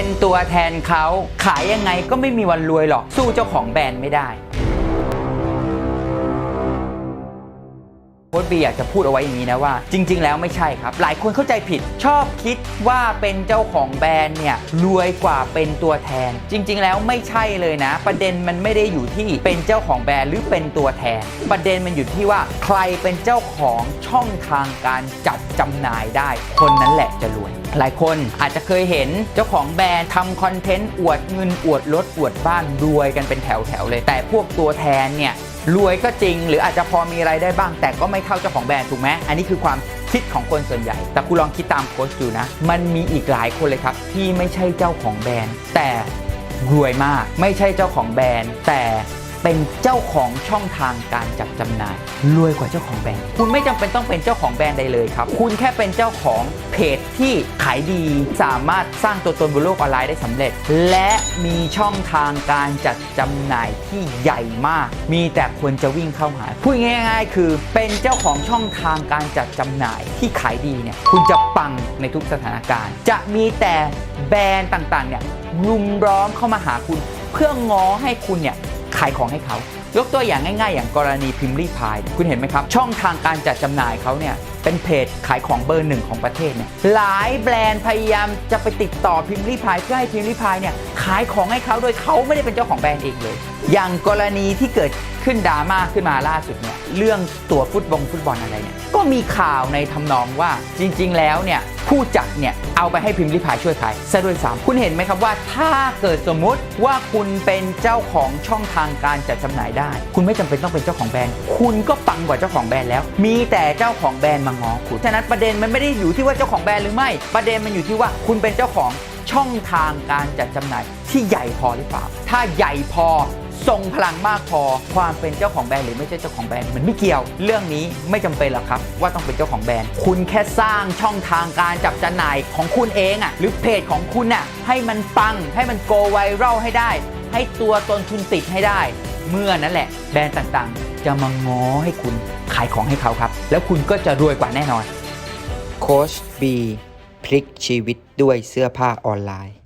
เป็นตัวแทนเขาขายยังไงก็ไม่มีวันรวยหรอกสู้เจ้าของแบรนด์ไม่ได้ ค้ดบีอยากจะพูดเอาไว้อย่างนี้นะว่า จริง ๆ แล้วไม่ใช่ครับ หลายคนเข้าใจผิด ชอบคิดว่าเป็นเจ้าของแบรนด์เนี่ยรวยกว่าเป็นตัวแทน จริง ๆ แล้วไม่ใช่เลยนะ ประเด็นมันไม่ได้อยู่ที่เป็นเจ้าของแบรนด์หรือเป็นตัวแทน ประเด็นมันอยู่ที่ว่าใครเป็นเจ้าของช่องทางการจัดจำหน่ายได้ คนนั้นแหละจะรวย หลายคนอาจจะเคยเห็นเจ้าของแบรนด์ทำคอนเทนต์อวดเงินอวดรถอวดบ้านรวยกันเป็นแถวๆเลย แต่พวกตัวแทนเนี่ย รวยก็จริง หรืออาจจะพอมีไรายได้บ้าง แต่ก็ไม่เท่าเจ้าของแบรนด์ถูกไหมอันนี้คือความคิดของคนส่วนใหญ่ แต่คุณลองคิดตามโค้ชดูนะ มันมีอีกหลายคนเลยครับ ที่ไม่ใช่เจ้าของแบรนด์ แต่รวยมากไม่ใช่เจ้าของแบรนด์ แต่ เป็นเจ้าของช่องทางการจัดจำหน่ายรวยกว่าเจ้าของแบรนด์ คุณไม่จำเป็นต้องเป็นเจ้าของแบรนด์ใดเลยครับ คุณแค่เป็นเจ้าของเพจที่ขายดี สามารถสร้างตัวตนบนโลกออนไลน์ได้สำเร็จ และมีช่องทางการจัดจำหน่ายที่ใหญ่มาก มีแต่ควรจะวิ่งเข้าหาพูดง่าย ๆ คือเป็นเจ้าของช่องทางการจัดจำหน่ายที่ขายดีเนี่ยคุณจะปังในทุกสถานการณ์ จะมีแต่แบรนด์ต่างๆเนี่ยรุมร้อมเข้ามาหาคุณ เพื่อง้อให้คุณเนี่ย ขายของให้เขา ยกตัวอย่างง่าย ๆ อย่างกรณีพิมพ์รีพาย คุณเห็นไหมครับ ช่องทางการจัดจำหน่ายเขาเนี่ยเป็นเพจขายของเบอร์หนึ่งของประเทศเนี่ยหลายแบรนด์พยายามจะไปติดต่อพิมพ์รีพายเพื่อให้พิมพ์รีพายเนี่ยขายของให้เขาโดยเขาไม่ได้เป็นเจ้าของแบรนด์เองเลย อย่างกรณีที่เกิด ขึ้นดราม่าขึ้นมาล่าสุดเนี่ยเรื่องตัวฟุตบอลฟุตบอลอะไรเนี่ยก็มีข่าวในทำนองว่าจริง ๆ แล้วเนี่ยผู้จัดเนี่ยเอาไปให้พิมพ์ริพายช่วยขายซะด้วยซ้ำคุณเห็นไหมครับว่าถ้าเกิดสมมุติว่าคุณเป็นเจ้าของช่องทางการจัดจำหน่ายได้ คุณไม่จำเป็นต้องเป็นเจ้าของแบรนด์ คุณก็ปังกว่าเจ้าของแบรนด์แล้ว มีแต่เจ้าของแบรนด์มางอคุณฉะนั้นประเด็นมันไม่ได้อยู่ที่ว่าเจ้าของแบรนด์หรือไม่ ประเด็นมันอยู่ที่ว่าคุณเป็นเจ้าของช่องทางการจัดจำหน่ายที่ใหญ่พอหรือเปล่า ถ้าใหญ่พอ ทรงพลังมากพอ ความเป็นเจ้าของแบรนด์หรือไม่ใช่เจ้าของแบรนด์มันไม่เกี่ยว เรื่องนี้ไม่จำเป็นหรอกครับ ว่าต้องเป็นเจ้าของแบรนด์ คุณแค่สร้างช่องทางการจับจำหน่ายของคุณเองอะ่ะหรือเพจของคุณน่ะให้มันปังให้มันโกไวรัลให้ได้ ให้ตัวตนคุณติดให้ได้ เมื่อนั้นแหละ แบรนด์ต่างๆ จะมาง้อให้คุณขายของให้เขาครับ แล้วคุณก็จะรวยกว่าแน่นอนโค้ชบีพลิกชีวิตด้วยเสื้อผ้าออนไลน์